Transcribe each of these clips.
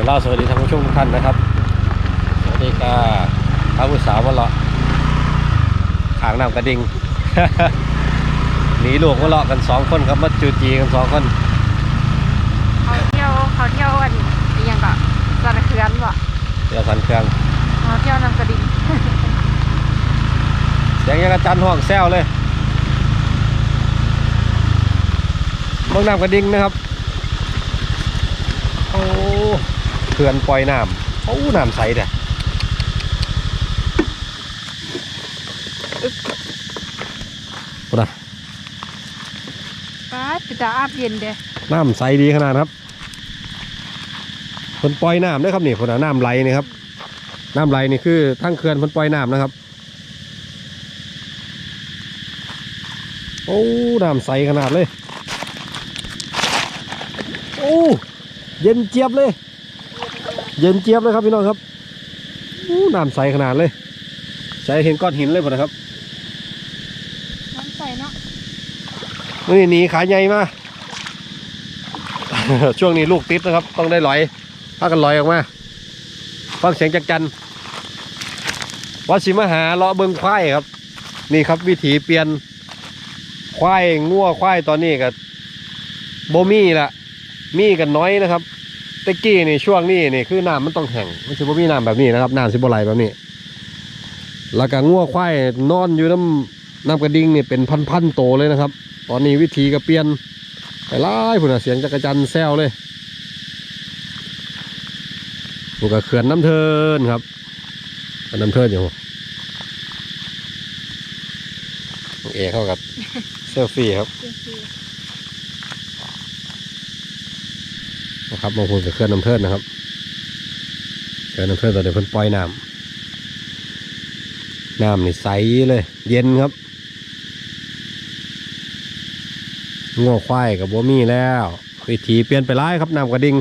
ดี๋ยวเราสวัสดีท่านผู้ชมทุกท่านนะครับ สวัสดีค่ะพระผู้สาวมาเลาะขางน้ำกระดิ่งหนีลูกมาเลาะกันสองคนครับมาจูจีกันสองคนเขาเที่ยวเขาเที่ยวอันนี้ยังก็สารเคือนบ่เดี๋ยวสันเครื่องเขาเที่ยวนำกระดิ่งเสียงยังกระจันห้องแซวเลยเบื้องน้ำกระดิ่งนะครับโอ้เขื่อนปล่อยน้ำโอ้น้ำใสเด้อโอ้นะป้าดไปตาอาบเย็นเด้น้ำใสดีขนาดครับเพิ่นปล่อยน้ำด้วยครับนี่คนน่ะน้ำไหลนี่ครับน้ำไหลนี่คือทั้งเขื่อนเพิ่นปล่อยน้ำนะครับโอ้น้ำใสขนาดเลยโอ้เย็นเจี๊ยบเลย เย็นเจี๊ยบเลยครับพี่น้องครับโอ้น้ำใสขนาดเลย ใสเห็นก้อนหินเลยพอนะครับน้ำใสเนาะนี่หนีขาใหญ่มาช่วงนี้ลูกติดนะครับ ต้องได้ลอยพากันลอยออกมาฟังเสียงจักจันวัดสิมาหาเลาะเบิงควายครับ นี่ครับวิถีเปลี่ยนควายงัวควายตอนนี้กับโบมี่ละมีกันน้อยนะครับแตะกี้นี่ช่วงนี้นี่คือน้ำมันต้องแห้งมันสิบ่มีน้ำแบบนี้นะครับน้ำสิบ่ไหลแบบนี้ แล้วก็งัวควายนอนอยู่น้ำน้ำกระดิ่งนี่เป็นพันๆโตเลยนะครับ ตอนนี้วิธีก็เปลี่ยนไปไล่พุ่นน่ะเสียงจักรจันแซวเลยมันก็เขื่อนน้ำเทินครับน้ำเทินอยู่เอเข้ากับเซลฟี่ครับ นะครับบางคนกับเขื่อนน้ำเทินนะครับเขื่อนน้ำเทินตอนนี้เพิ่นปล่อยน้ำน้ำนี่ใสเลย เย็นครับงัวควายกับบัวมีแล้ววิถีเปลี่ยนไปร้ายครับน้ำกระดิ่ง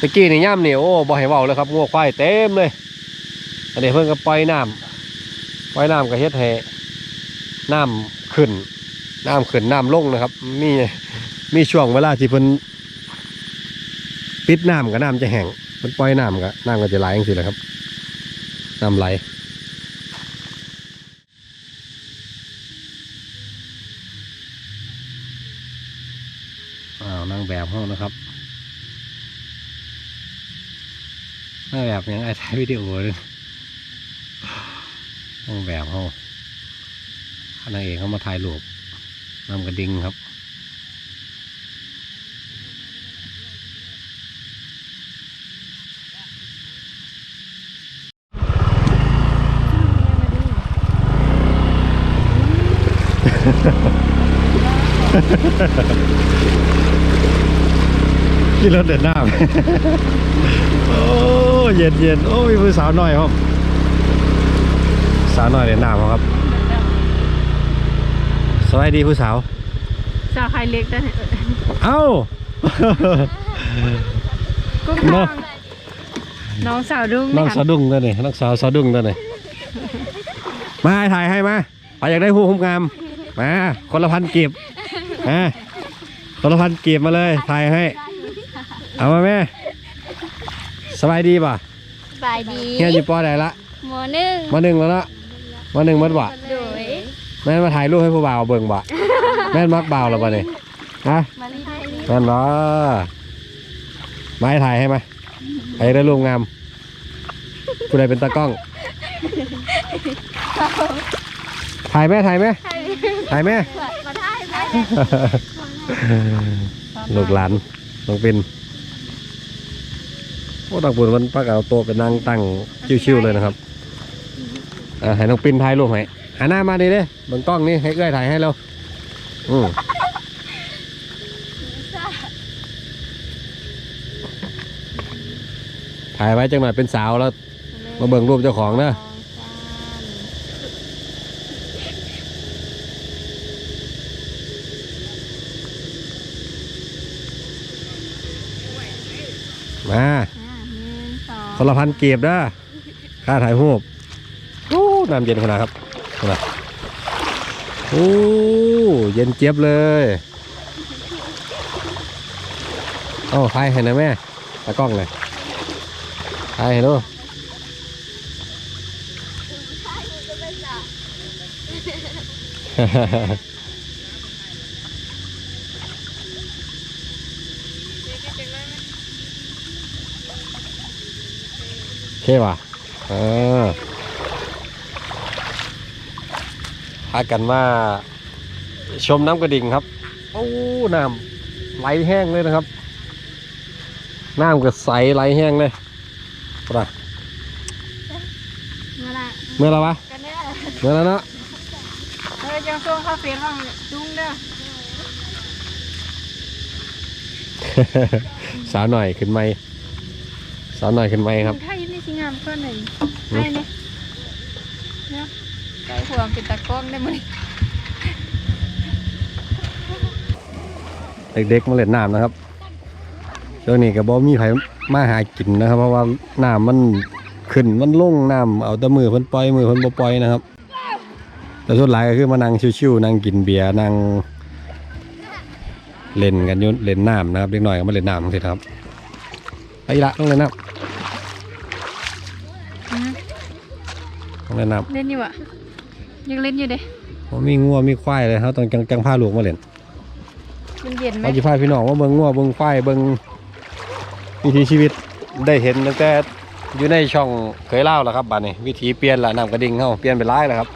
ตะกี้นี่ย่ำนี่โอ้บ่ให้เว้าเลยครับงัวควายเต็มเลย อันนี้เพิ่งก็ปล่อยน้ำปล่อยน้ำก็เฮ็ดให้น้ำขึ้น น้ำขึ้นน้ำลงนะครับ มีมีช่วงเวลาที่เพิ่นปิดน้ำกับน้ำจะแห้งมันปล่อยน้ำก็น้ำก็จะไหลอย่างสิแหละครับน้ำไหลอ้าวนางแบบห้องนะครับนางแบบยังไอ้ถ่ายวิดีโอเลย นางแบบห้องนางเอกเขามาถ่ายรูปนำกระดิ่งครับที่รถเดินหน้า โอ้ เย็นเย็นโอ้มีผู้สาวหน่อยครับ สาวหน่อยเดินหน้าครับ สวัสดีผู้สาว สาวไข่เล็กได้เอ้ากุ้งเนาะทางน้องสาวดุ้งน้องเนี่ยสาวดุ้งตัวนี้น้องสาวสาวดุ้งตัวนี้มาให้ถ่ายให้มาไปอยากได้หูคุ้มงามมาคนละพันกีบมาคนละพันกีบมาเลยถ่ายให้ เอามาแม่สบายดีป่ะสบายดีเฮียอยู่ปอไหนละหมอหนึ่งมาหนึ่งแล้วเนาะ มาหนึ่งมัดบ่ะโดยแม่นมาถ่ายรูปให้ผู้บ่าวเบิ่งบ่ะแม่นมักบ่าวแล้วป่ะเนี่ยฮะมาลีไทยแม่นบ่มาให้ถ่ายให้มาใครได้รูปงามผู้ใดเป็นตากล้องถ่ายแม่ถ่ายแม่ถ่ายแม่มาไทยไหมลูกหลานน้องปินโอ้ตังปุ่นมันปักเอาโต๊ะเป็นนั่งตั้งชิวๆเลยนะครับ อ่าให้น้องปินถ่ายรูปให้หันหน้ามาดีเด้เบิ่งกล้องนี่ให้เอื้อยถ่ายให้เราอืมถ่ายไว้จังหน่อยเป็นสาวแล้ว มาเบิ่งรูปเจ้าของนะมาหนึ่งสองคนละพันเกียบเด้อค่าถ่ายรูปโอ้ น้ำเย็นขนาดครับคนะโอ้เย็นเจี๊ยบเลยเอ้าถ่ายให้หนะแม่ตากล้องเลยถ่ายให้ดูโอเคป่ะเออพากันมาชมน้ำกระดิ่งครับโอ้น้ำไหลแห้งเลยนะครับน้ำก็ใสไหลแห้งเลยปะเมื่อไหร่เมื่อไรวะกันเนี่ยเมื่อแล้วเนาะเออจังช่วงเข้าเฟซบ้างจุ้งเด้อสาวหน่อยขึ้นไม่สาวหน่อยขึ้นไม่ครับถ้ายิ้มนี่สิงามเพื่อนหนึ่งให้เนี่ยเนี่ย ไก่หัวเป็นตะกล้องได้ไหมอเด็กๆมาเล่นน้ำนะครับช่วงนี้ก็บ่มีใครมาหากินนะครับ เพราะว่าน้ำมันขึ้นมันลงน้ำเอาแต่มือเพิ่นปล่อยมือเพิ่นบ่ปล่อยนะครับ แต่ส่วนหลายก็คือมานั่งชิวๆนั่งกินเบียร์นั่งเล่นกันอยู่เล่นน้ำนะครับเด็กน้อยก็มาเล่นน้ำสิครับไปละต้องเล่นน้ำต้องเล่นน้เล่นอยู่อะ ยังเล่นอยู่เด้ำผมมีงัวมีควายเลยครับต้องจังจังพาลูกมาเล่นมันเย็นไหมเราจะพาพี่น้องว่าเบิ่งงัวเบิ่งควายเบิ่งวิถีชีวิตได้เห็นตั้งแต่อยู่ในช่องเคยเล่าแล้วครับบัดนี้วิถีเปลี่ยนละน้ำกระดิ่งเฮาเปลี่ยนไปหลายแล้วครับ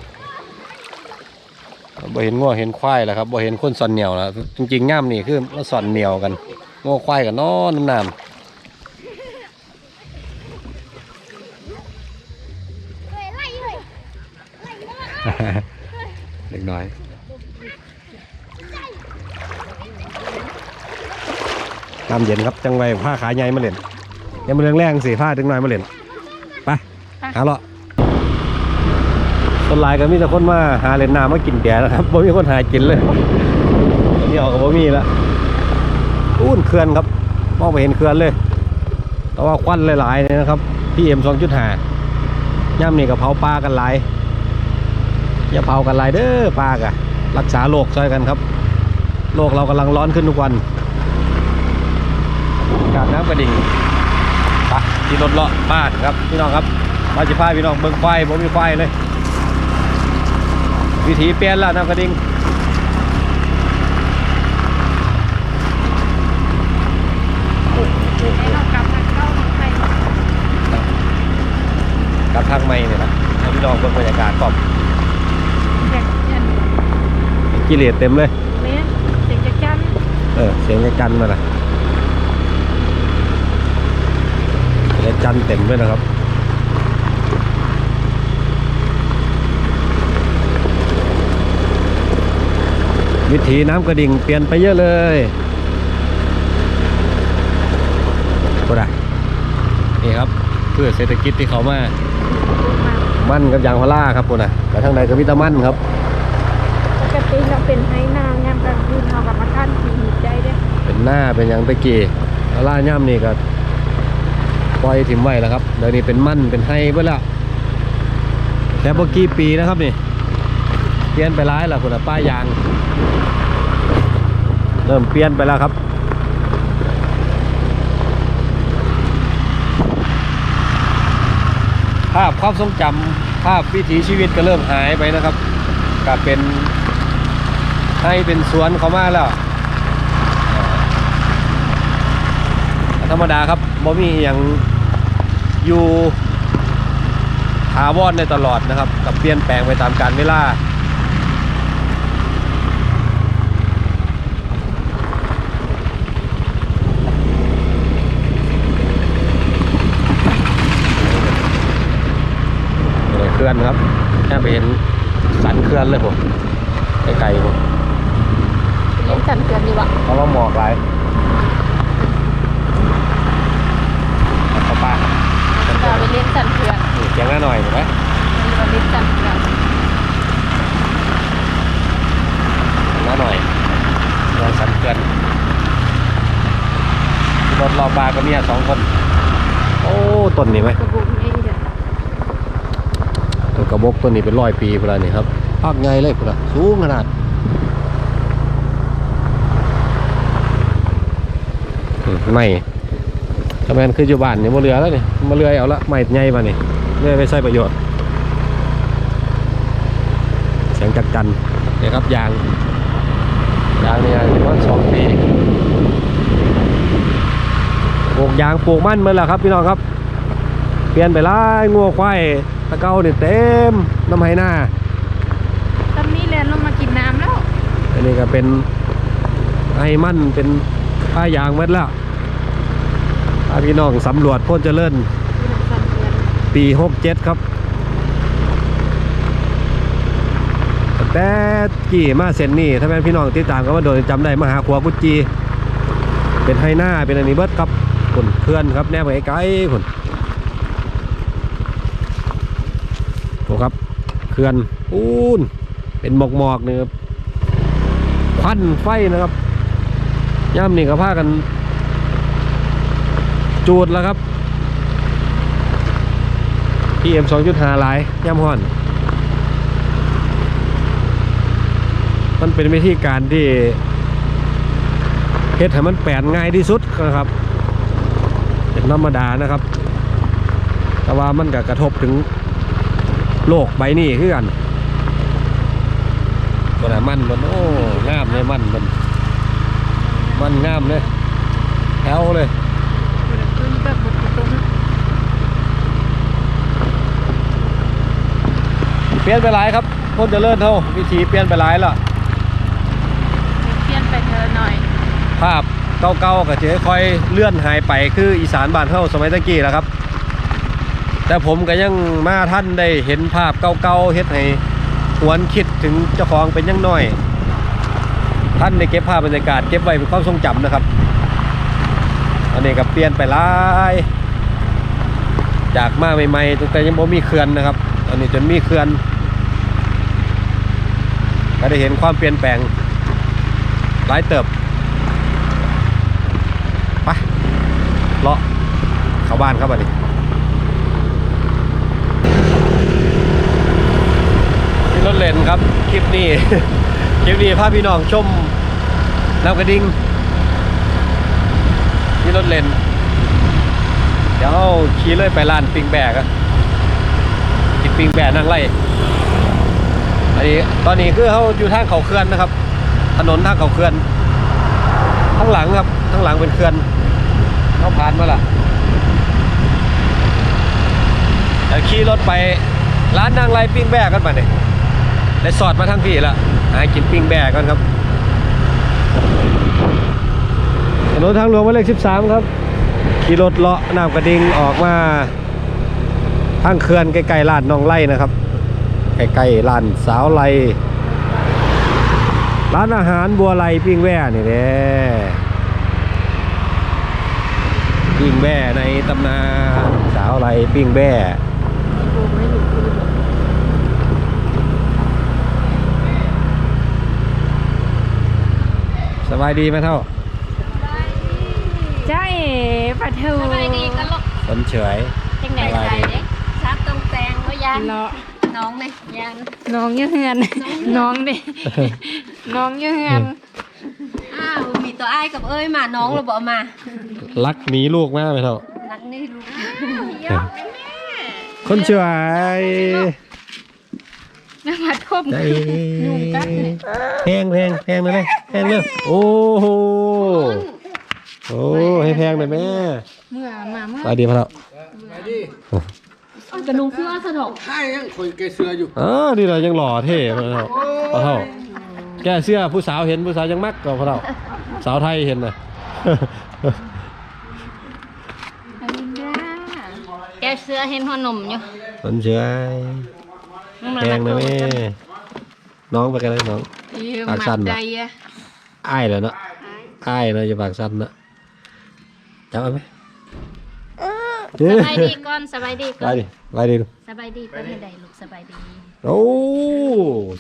บ่เห็นงัวเห็นควายแล้วครับบ่เห็นคนสอนเหนียวแล้วจริงๆง่ามนี่คือมาสอนเหนียวกันงัวควายกันนอนน้ำน้ำ เล็กน้อย น้ำเย็นครับ จังไว้ผ้าขาใหญ่มาเล่นยังมาเรื่องแรงสิผ้าดึงน้อยมาเล่นไปหาเลาะต้นลายก็มีแต่คนมาหาเล่นน้ำมากินแก่นะครับบ่มีคนหากินเลยตอนนี้ออกก็บ่มีแล้วอุ้นเขื่อนครับมองไปเห็นเขื่อนเลย แต่ว่าควันหลายๆเนี่ยนะครับพี่เอ็มสองจุดห้าย่ำนี่ก็เผาปลากันหลาย อย่าเผากันหลายเด้อปลากะรักษาโรคช่วยกันครับโลกเรากำลังร้อนขึ้นทุกวันกาดน้ำกระดิ่งปะที่รถเลาะบ้านครับพี่น้องครับมาจิพาพี่น้องเบิ่งควายบ่มีควายเลย วิถีเปลี่ยนล้วน้ำกระดิ่งให้เรากลับทางเข้าเมืองไทยกลับทางใหม่เนี่ยนะพี่น้องเบิ่งบรรยากาศก่อน กิเลสเต็มเลยเล่นเด็กจะจำเออเสียงจันทร์มาละเสียงจันทร์เต็มด้วยนะครับวิถีน้ำกระดิ่งเปลี่ยนไปเยอะเลยก็ได้นี่ครับเพื่อเศรษฐกิจที่เขามา มั่นกับยางพาราครับปุ่นนะแต่ทางใดก็มีแตะมั่นครับ ปกติเราเป็นให้นางยามกลางคืนเรากับมาท่านขี่หิบได้เด้เป็นหน้าเป็นยังตะกี้แล้วล่าย่ำนี่ก็ปล่อยถิ่มไว้แล้วครับเดี๋ยวนี้เป็นมั่นเป็นไฮเบิดแล้วแต่เมื่อกี้ปีนะครับนี่เปลี่ยนไปร้ายแล้วคุณป้ายยาง เริ่มเปลี่ยนไปแล้วครับภาพความทรงจำภาพวิถีชีวิตก็เริ่มหายไปนะครับก็เป็น ให้เป็นสวนเขามาแล้ว ธรรมดาครับบ่มีอย่างอยู่ถาวรในตลอดนะครับ กับเปลี่ยนแปลงไปตามกาลเวลาเคลื่อนครับแค่ไปเห็นสันเคลื่อนเลยผมไกลๆผม เล่นสันเกือนดีวะเพราะว่าหมอกหลายเอาไปเราไปเล่นสันเกือนนี่เสียงหน้าหน่อยถูกไหมมีมาเล่นสันเกือนหน้าหน่อยรอยสันเกินรถรอบาก็เนี่ยสองคน โอ้ต้นนี้ไหมกระบุกนี่เด้อต้นกระบอกต้นนี้เป็นร้อยปีพอแล้วนี่ครับภาคไงเลยพุ่นน่ะสูงขนาดอืม ไม่ทำไมนคืออยู่บ้านนี่มาเรือแล้วนี่มาเรือเอาละไม่ใหญ่มานี่เรือไปใช้ประโยชน์เสียงจักจันเนี่ยครับยางยางเนี่ยประมาณสองปีปลูกยางปลูกมันเมื่อแล้วครับพี่น้องครับ เปลี่ยนไปหลายงัวควายตะเกาเนี่ยเต็มน้ำไหหน้าตอนนี้เรียนลงมากินน้ำแล้วอันนี้ก็เป็นไอ้มันเป็น ผ้ายางหมัดแล้วพาพี่น้องสำรวจพ้นเจริญปีหกเจ็ดครับ แต่กี่มาเซนนี่ถ้าแม่พี่น้องติดตามก็ว่าโดนจำได้มาหาขัวกุจีเป็นไฮหน้าเป็นอันนี้เบิร์ดครับผลเพื่อนครับแนบไปไกลผลโอ้ครับเขื่อนปูนเป็นหมอกหมอกๆนี่ครับควันไฟนะครับ ย่ำนี่ก็พากัน จูดแล้วครับ PM 2.5หลายย่ำห่อน มันเป็นวิธีการที่เฮ็ดให้มันแปลนง่ายที่สุดนะครับ เป็นธรรมดานะครับ แต่ว่ามันก็กระทบถึงโลกใบนี้คือกันตัวน่ะมันมันโอ้งามเลยมันมัน มันงามเลยแถวเลยคืนแบบบดตุ้มเปลี่ยนไปหลายครับพ้นเจะเลิ่นเท่าวิธีเปลี่ยนไปหลายแล้วเปลี่ยนไปเธอหน่อย ภาพเก่าๆก็จะค่อยๆเลื่อนหายไปคืออีสานบ้านเฮาสมัยตะกี้แหล้วครับ แต่ผมก็ยังมาท่านได้เห็นภาพเก่าๆเฮ็ดให้หวนคิดถึงเจ้าของเป็นอยังน้อย ท่านได้เก็บภาพบรรยากาศเก็บไว้เป็นความทรงจำนะครับ อันนี้ก็เปลี่ยนไปหลายจากมาใหม่ๆตั้งแต่ยังบ่มีเขื่อนนะครับ อันนี้จนมีเขื่อนก็ได้เห็นความเปลี่ยนแปลงหลายเติบไปเลาะเข้าบ้านครับบัดนี้ที่รถเลนครับคลิปนี้ ลิปนี้พาพี่น้องชมน้ำกระดิ่งที่รถเลนเดี๋ยวขี่เลยไปร้านปิงแบกอะกินปิงแบกนั่งไล่อันนี้ตอนนี้คือเขาอยู่ทางเขาเขื่อนนะครับ ถนนทางเขาเขื่อนข้างหลังครับข้างหลังเป็นเขื่อนเขาผ่านมาละเดี๋ยวขี่รถไปร้านนางไรปิ้งแบกกันมาเนี่ยได้สอดมาทั้งพี่ละ หากินปิ้งแบกกันครับถนนทางหลวงหมายเลข 13 ครับ ขี่รถเลาะน้ำกระดิ่งออกมาทางเขื่อนใกล้ๆลานนองไร่นะครับใกล้ๆลานสาวไร่ร้านอาหารบัวไลปิ้งแว่นี่แหละปิ้งแว่ในตำนานสาวไลปิ้งแว่ โบไม่หลุดคืน สบายดีไหมเท่าใช่ปะทูสบายดีก็ลกคนเฉยจังไหนใจเด็กซับตรงแตงก็ยันเลาะน้องเลยยันน้องอยังเฮือนน้องดิน้องอยังเฮือนอ้าวมีตัวอ้ายกับเอ้ยมาน้องเราบอกมารักหนีลูกมากไหมเท่ารักนี่ลูกคนเฉย น้ำมาท่มใจยุงกัดเนี่ยแพงแพงแพงเลยแพงเลยโอ้โหโอ้ให้แพงหน่อยแม่เมื่อมาเมื่อสบายดีไหมเท่ากระนุงเสื้อสะดอกใช่ยังคนแกเสืออยู่อ๋อนี่เรายังหล่อเท่ไหมเท่าเอาเท่าแกเสื้อผู้สาวเห็นผู้สาวยังมักก็พอเท่าสาวไทยเห็นนะแกเสื้อเห็นหัวนมอยู่คนเฉย แพงนะแม่น้องไปกันเลยน้อง ปากสั่นใจน่ะอะอ้ายเลยเนาะอ้ายเลยจะปากสั้นเนาะจำเอาไหมสบายดีก่อนสบายดีไปก่อนดิไปดิลูกสบายดีก่อนให้ได้ลูกสบายดีโอ้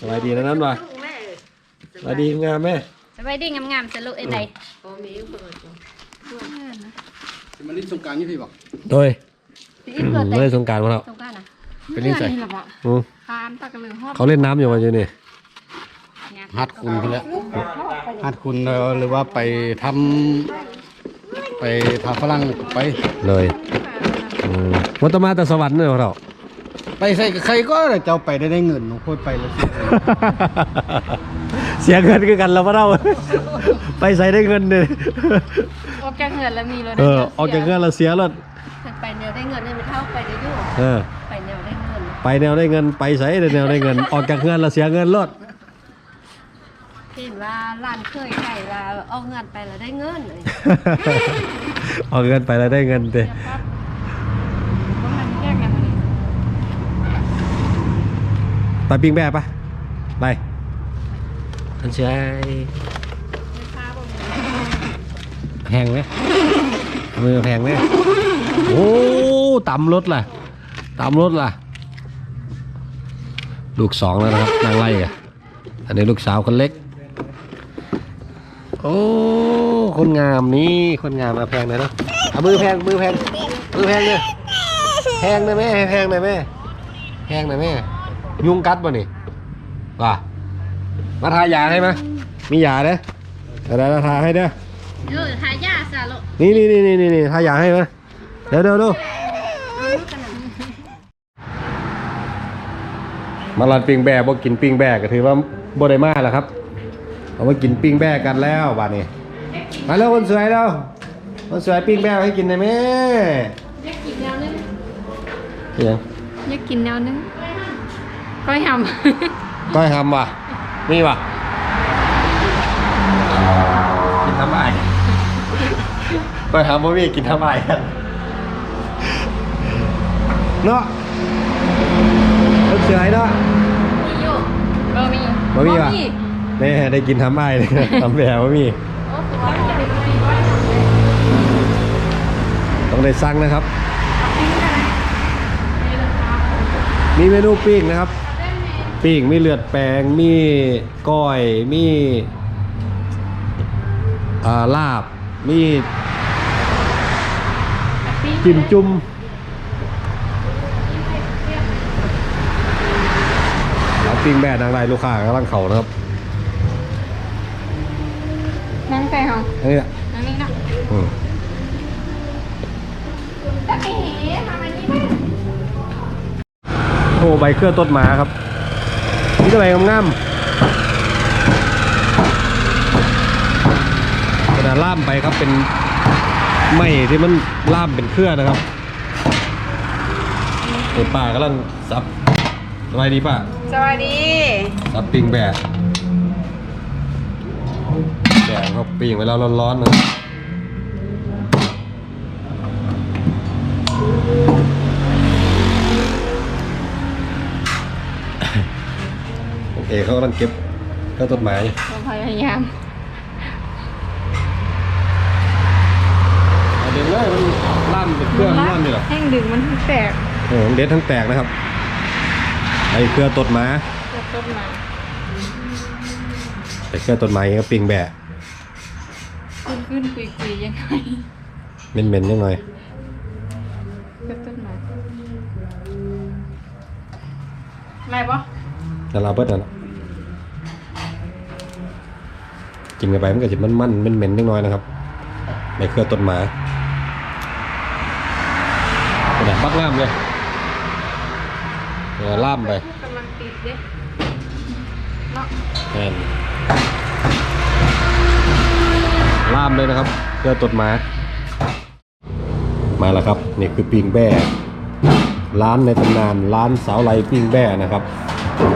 สบายดีนะนั้นว่ะสบายดีงามแม่สบายดีงามๆสลุกไอ้ใดมันนี่สงกรารนี่พี่บอกโดยพี่อีทเกิดแต่ไม่ได้สงกรารมาแล้วสงกรารนะ เป็นนิสัยนี่แหละบ่อืมทานปลากระเหลือฮอดเขาเล่นน้ำอยู่วันอยู่นี่ฮัดคุณเขาแล้วฮัดคุณเอ่อหรือว่าไปทำไปทางฝรั่งไปเลยอืมมันต้องมาแต่สวรรค์เลยเราไปใส่กับใครก็ได้เจ้าไปได้ได้เงินหนูค่อยไปแล้วสิเสียเงินคือกันแล้วพวกเราไปใส่ได้เงินเลยออกจากเหือนแล้วมีรถเออออกจากเงินเราเสียรถไปแนวได้เงินเนี่ยไม่เท่าไปได้อยู่เออไปแนวได้เงิน ไปแนวได้เงินไปใส่แนวได้เงิน ออกจากเงินเราเสียเงินรถเห็นว่าร้านเคยไก่ว่าเอาเงินไปแล้วได้เงินเลยออกเงินไปแล้วได้เงินเต้เดี๋ยวปั๊บบ่ทันแยกกันเลยไปปิ้งแบบปะไปอันเชยไม่ค้าบ่มีแพงไหมมือแพงไหมโอ้ต่ำรถล่ะต่ำรถล่ะ ลูกสองแล้วนะครับนางไล่อะอันนี้ลูกสาวคนเล็ก โอ้คนงามนี่คนงามมาแพงเลยเนาะเอามือแพงมือแพงมือแพงเนี่ยแพงนะแม่แพงนะแม่แพงนะแม่ยุงกัดป่ะนี่ว่ามาทายาให้ไหมมียาเด้อเดี๋ยวเราทาให้เด้อเออทายาซะลูกนี่นี่นี่นี่นี่ทายาให้ไหมเดี๋ยวเดี๋ยวดู มาลันปิงแบะบ่กินปิงแบะก็ถือว่าบ่ได้มาแล้วครับเอามากินปิงแบะกันแล้วบ้านนี้มาแล้วคนสวยแล้วคนสวยปิงแบะให้กินได้ไหมอยากกินแนวนึงยังอยากกินแนวนึงก้อยหำก้อยทำว่ะนี่ว่ะกินทำไมก้อยทำบ่มีกินทำไมกันเนาะ คนสวยเนาะมีอยู่บ่มีบ่มีว่ะแม่ได้กินทำไอ้เลยทำแบบว่ามี โอ้ตัวว่าจะเป็นมีก้อยหำเลยต้องได้สั่งนะครับปิ้งกันนะนี่แหละครับ มีเมนูปิ้งนะครับได้ไหมปิ้งมีเลือดแปลงมีก้อย มีอ่าลาบ มีปิ้งจิ้มจุ่มเอา ปิ้งแบะนางไรลูกค้ากำลังเข่านะครับนั่งแต่เหรออันนี้แหละนั่งนี่เนาะอืมจะไปเห็นทำอันนี้ไหมโอ้ใบเครือต้นหมาครับนี่ก็ใบงามๆกระดาษล่ามไปครับเป็นไม้ที่มันล่ามเป็นเครือนะครับไอ้ป้ากำลังซับสบายดีป้า สวัสดีซับปิ้งแบะแบะเขาปิ้งไว้แล้วร้อนๆนะโอเคเขากำลังเก็บเครื่องต้นไม้เราพยายามเอาเด็ดเลยมันล่ามเป็นเครื่องล่ามนี่หรอแห้งดึงมันแตกโอ้โหเด็ดทั้งแตกนะครับ ไอ้เครือต้นไม้จะต้นมาไอ้เครือต้นไม้ก็ปิ้งแบะขึ้นขึ้นคุยคุยยังไงเหม็นๆยังหน่อยจะต้นมาอะไรปะแต่เราเบิดนั่นน่ะกินกันไปมันก็จะมันมันๆเหม็นๆนิดหน่อยนะครับในเครือต้นไม้กระดาษบักล่ามเลยเออล่ามไปกำลังติดเด้เนาะแอนล่ามเลยนะครับเครือต้นไม้มาแล้วครับนี่คือปิงแบ้ร้านในตำนานร้านสาวไลปิ้งแบ้นะครับ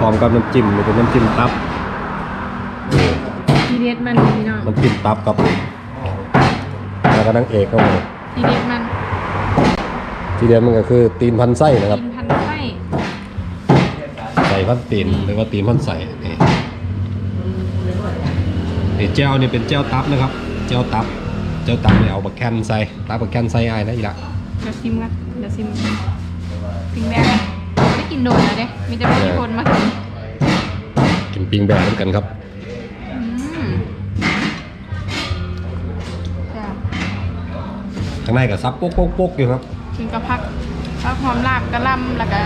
พร้อมกับน้ำจิ้มนี่เป็นน้ำจิ้มตับนี่ทีเด็ดมันพี่น้องน้ำจิ้มตับครับแล้วก็นางเอกก็มาทีเด็ดมัน ทีเดียวมันก็คือตีนพันไส้นะครับกิน พันไส้ใส่พันตีนหรือว่าตีนพันใส่นี่นี่เจ้านี่เป็นเจ้าตับนะครับ เจ้าตับ เจ้าตับเนี่ยเอาบักแคนใส่ตับบักแคนใส่อ้ายนะอีละเดี๋ยวซิมกันเดี๋ยวซิมปิงแบกไม่กินโดนนะเด้มีแต่พี่คนมากินกินปิงแบะเหมือนกันครับอืมจ้ะข้างในก็ซับโป๊กโป๊กโป๊กอยู่ครับกินกับผักผักหอมลาบกระหลำแล้วก็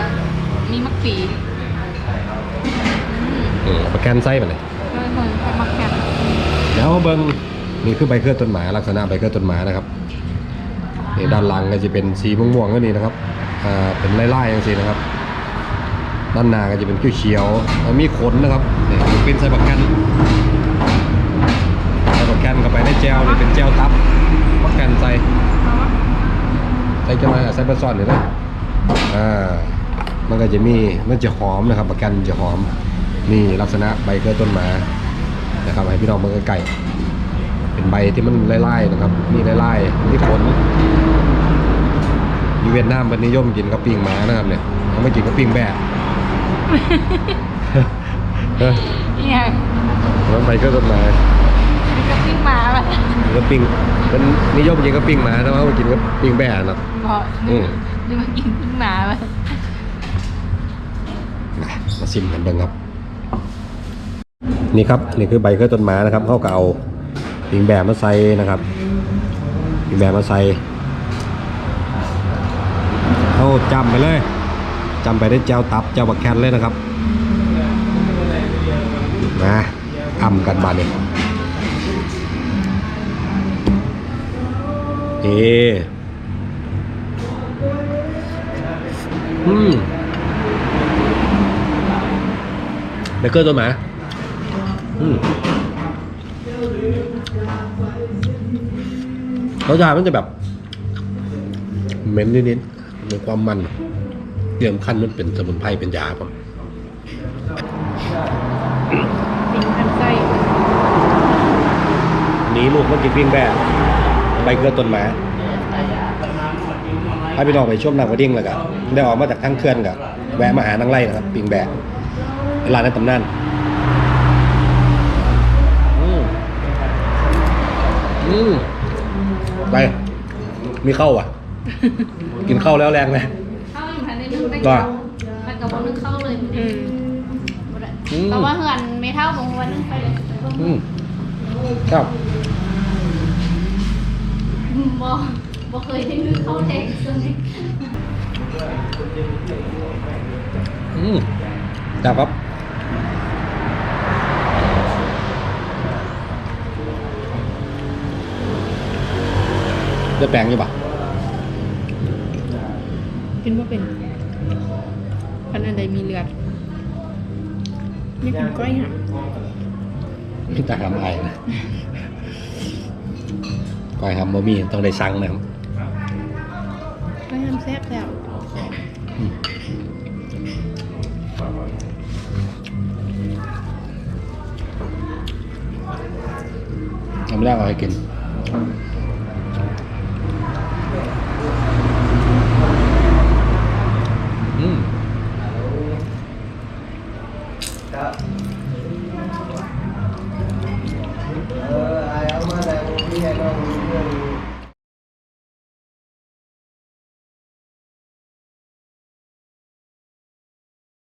ปีอืมประกันไส้มาเลยเพิ่นไปมาแข่งแล้วเบิ้งนี่คือใบเครือต้นหมาลักษณะใบเครือต้นหมานะครับนี่ด้านหลังก็จะเป็นสีม่วงๆก็นี่นะครับอ่าเป็นไล่ๆอย่างสีนะครับ ด้านหน้าก็จะเป็นเขียวๆแล้วมีขนนะครับนี่เป็นไซบักกันไซบักกันเข้าไปในแจวนี่เป็นแจวตับประกันใส่ใส่จะมาใส่ปลาซ่อนนี่นะอ่ามันก็จะมีมันจะหอมนะครับ ประกันจะหอม นี่ลักษณะใบเครือต้นหมานะครับให้พี่น้องเบิ่งใกล้ๆเป็นใบที่มันไล่ๆนะครับมีไล่ๆมีขนอยู่เวียดนามเป็นนิยมกินกับปิ้งหมานะครับเนี่ยเขาไม่กินกับปิ้งแบะเออเนี่ยมันใบก็ต้นไม้มีกระปิ้งหมาแบบกับปิ้งเป็นนิยมกินกับปิ้งหมาแต่ว่าเขากินกับปิ้งแบะเนาะบอกอืมจะมากินปิ้งหมาแบบมามาชิมกันเบิ่งครับ นี่ครับนี่คือใบเครือต้นไม้นะครับเขาก็เอาปิงแบะมาใส่นะครับปิงแบะมาใส่เขาจำไปเลยจำไปได้เจ้าตับเจ้าบักแคนเลยนะครับนะทำกันบานเนี่ยเออืมเบเกอร์ตัวหมา รสชาติมันจะแบบเหม็นนิดๆมีความมันเตรื่องขั้นมันเป็นสมุนไพรเป็นยาครับปิ้งทันไส้หนีลูกมากินปิ้งแบ่ใบเกลือต้นไม้ให้พี่น้องไปช่วงนางกระดิ่งแล้วกันได้ออกมาจากทั้งเคลื่อนกับแวะมาหานางไล่นะครับปิ้งแบ่ร้านในตำนานอืม อืมไปมีเข้าวอะ กินข้าวแล้วแรงไหมเข้าอยู่ภายในนึงได้ว่ามันกับวันนึงเข้าเลยอืมอืมแต่ว่าเหือนไม่เท่าของวันนึงไปเลยอืมครับบ่บ่เคยได้นึงเข้าแทงเลยอืมจับครับ ได้แปลงอยู่ปะกินว่าเป็นพันอันใดมีเลือดนี่กินก้อยห่ะพี่ตาหำไอนะก้อยหำบะมี่ต้องได้สั่งนะครับก้อยห้ามแซ่บแล้วทำแรกเอาให้กิน